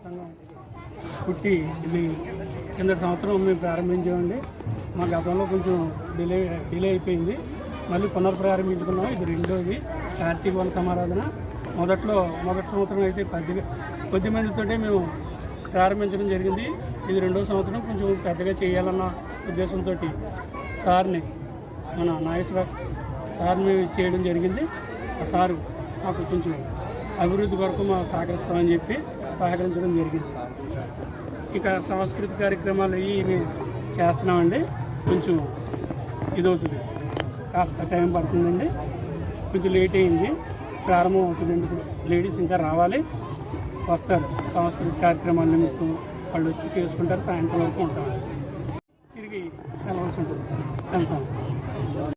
సంఘం పుట్టి ఇది కింద సంవత్సరం మేము ప్రారంభించామండి. మా గతంలో కొంచెం డిలే డిలే అయిపోయింది. మళ్ళీ పునర్ప్రారంభించుకున్నాం ఇది రెండోది. కార్తీక వన సమారాధన. మొదట్లో మొదటి సంవత్సరం అయితే పెద్దగా కొద్ది మందితోటే మేము ప్రారంభించడం జరిగింది. ఇది రెండో సంవత్సరం కొంచెం పెద్దగా చేయాలన్న ఉద్దేశంతో సార్ని మన నాగేశ్వర సార్ని చేయడం జరిగింది. ఆ సారు మాకు కొంచెం అభివృద్ధి కొరకు మా సహకరిస్తామని చెప్పి సహకరించడం జరిగింది. ఇక సాంస్కృతిక కార్యక్రమాలు ఇవి మేము చేస్తున్నామండి. కొంచెం ఇదవుతుంది. కాస్త టైం పడుతుందండి. కొంచెం లేట్ అయింది. ప్రారంభం అవుతుందండి ఇప్పుడు లేడీస్ ఇంకా రావాలి. వస్తారు. సాంస్కృతిక కార్యక్రమాల నిమిత్తం వాళ్ళు వచ్చి చేసుకుంటారు. సాయంత్రం వరకు ఉంటారు. తిరిగి వెళ్ళవలసి ఉంటుంది. వెళ్తాం.